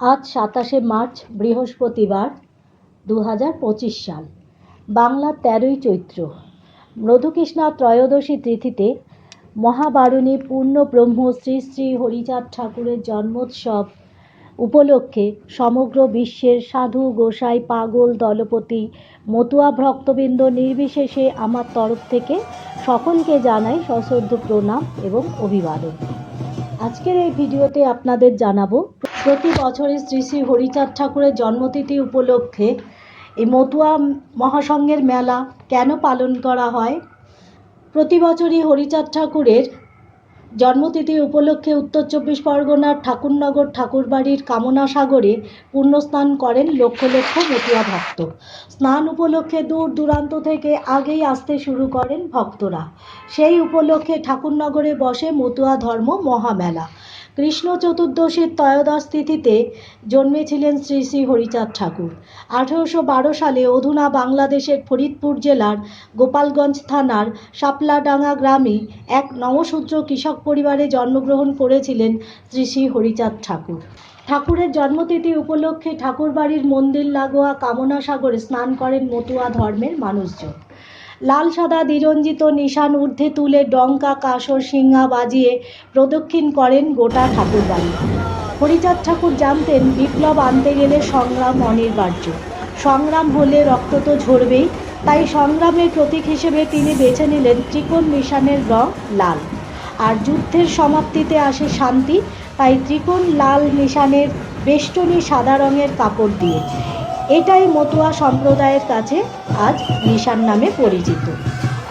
আজ সাতাশে মার্চ, বৃহস্পতিবার দু হাজার পঁচিশ সাল। বাংলা তেরোই চৈত্র। মধুকৃষ্ণা ত্রয়োদশী তিথিতে মহাবারুণী পূর্ণ ব্রহ্ম শ্রী শ্রী হরিচাঁদ ঠাকুরের জন্মোৎসব উপলক্ষে সমগ্র বিশ্বের সাধু, গোসাই, পাগল, দলপতি, মতুয়া ভক্তবৃন্দ নির্বিশেষে আমার তরফ থেকে সকলকে জানাই সশ্রদ্ধ প্রণাম এবং অভিবাদন। আজকের এই ভিডিওতে আপনাদের জানাব প্রতি বছরই শ্রী শ্রী হরিচাঁদ ঠাকুরের জন্মতিথি উপলক্ষে এই মতুয়া মহাসংঘের মেলা কেন পালন করা হয়? প্রতি বছরই হরিচাঁদ ঠাকুরের জন্মতিথি উপলক্ষে উত্তর চব্বিশ পরগনার ঠাকুরনগর ঠাকুরবাড়ির কামনা সাগরে পুণ্যস্নান করেন লক্ষ লক্ষ মতুয়া ভক্ত। স্নান উপলক্ষে দূর দূরান্ত থেকে আগেই আসতে শুরু করেন ভক্তরা। সেই উপলক্ষে ঠাকুরনগরে বসে মতুয়া ধর্ম মহামেলা। কৃষ্ণ চতুর্দশীর ত্রয়োদশ তিথিতে জন্মেছিলেন শ্রী শ্রী হরিচাঁদ ঠাকুর। আঠেরোশো বারো সালে অধুনা বাংলাদেশের ফরিদপুর জেলার গোপালগঞ্জ থানার শাপলাডাঙ্গা গ্রামে এক নবশূদ্র কৃষক পরিবারে জন্মগ্রহণ করেছিলেন শ্রী শ্রী হরিচাঁদ ঠাকুর। ঠাকুরের জন্মতিথি উপলক্ষে ঠাকুরবাড়ির মন্দির লাগোয়া কামনা সাগরে স্নান করেন মতুয়া ধর্মের মানুষজন। লাল সাদা দ্বিরঞ্জিত নিশান ঊর্ধ্বে তুলে ডঙ্কা কাসর সিংহা বাজিয়ে প্রদক্ষিণ করেন গোটা ঠাকুরবাড়ি। হরিচাঁদ ঠাকুর জানতেন বিপ্লব আনতে গেলে সংগ্রাম অনিবার্য। সংগ্রাম হলে রক্ত তো ঝরবেই, তাই সংগ্রামের প্রতীক হিসেবে তিনি বেছে নিলেন ত্রিকোণ নিশানের রং লাল। আর যুদ্ধের সমাপ্তিতে আসে শান্তি, তাই ত্রিকোণ লাল নিশানের বেষ্টনী সাদা রঙের কাপড় দিয়ে। এটাই মতুয়া সম্প্রদায়ের কাছে আজ নিশান নামে পরিচিত।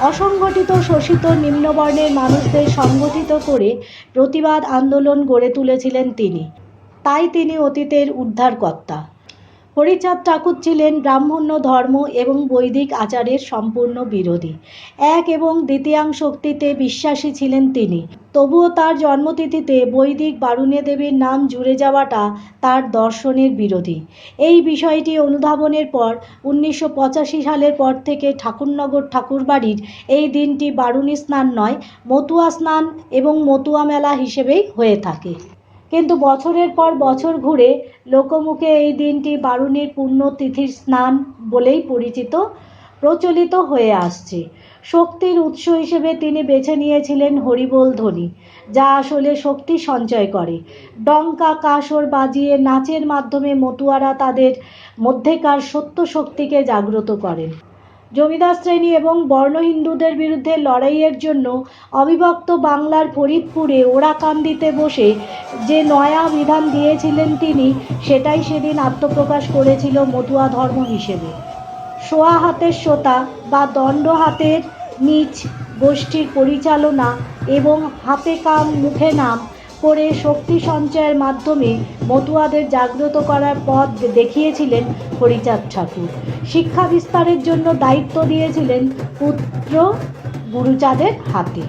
অসংগঠিত শোষিত নিম্নবর্ণের মানুষদের সংগঠিত করে প্রতিবাদ আন্দোলন গড়ে তুলেছিলেন তিনি। তাই তিনি অতীতের উদ্ধারকর্তা। হরিচাঁদ ঠাকুর ছিলেন ব্রাহ্মণ্য ধর্ম এবং বৈদিক আচারের সম্পূর্ণ বিরোধী। এক এবং দ্বিতীয়াং শক্তিতে বিশ্বাসী ছিলেন তিনি। তবুও তার জন্মতিথিতে বৈদিক বারুণী দেবীর নাম জুড়ে যাওয়াটা তার দর্শনের বিরোধী। এই বিষয়টি অনুধাবনের পর, উনিশশো পঁচাশি সালের পর থেকে ঠাকুরনগর ঠাকুরবাড়ির এই দিনটি বারুণী স্নান নয়, মতুয়া স্নান এবং মতুয়া মেলা হিসেবেই হয়ে থাকে। কিন্তু বছরের পর বছর ঘুরে লোকমুখে এই দিনটি বারুণীর পুণ্যতিথির স্নান বলেই পরিচিত, প্রচলিত হয়ে আসছে। শক্তির উৎস হিসেবে তিনি বেছে নিয়েছিলেন হরিবোল ধ্বনি, যা আসলে শক্তি সঞ্চয় করে। ডঙ্কা, কাসর বাজিয়ে নাচের মাধ্যমে মতুয়ারা তাদের মধ্যেকার সত্য শক্তিকে জাগ্রত করেন। জমিদার শ্রেণি এবং বর্ণ হিন্দুদের বিরুদ্ধে লড়াইয়ের জন্য অবিভক্ত বাংলার ফরিদপুরে ওরাকান্দিতে বসে যে নয়া বিধান দিয়েছিলেন তিনি, সেটাই সেদিন আত্মপ্রকাশ করেছিল মতুয়া ধর্ম হিসেবে। সোয়া হাতের সোতা বা দণ্ড হাতের নিচ গোষ্ঠীর পরিচালনা এবং হাতে কাম মুখে নাম করে শক্তি সঞ্চয়ের মাধ্যমে মতুয়াদের জাগ্রত করার পথ দেখিয়েছিলেন হরিচাঁদ ঠাকুর। শিক্ষা বিস্তারের জন্য দায়িত্ব দিয়েছিলেন পুত্র গুরুচাঁদের হাতে।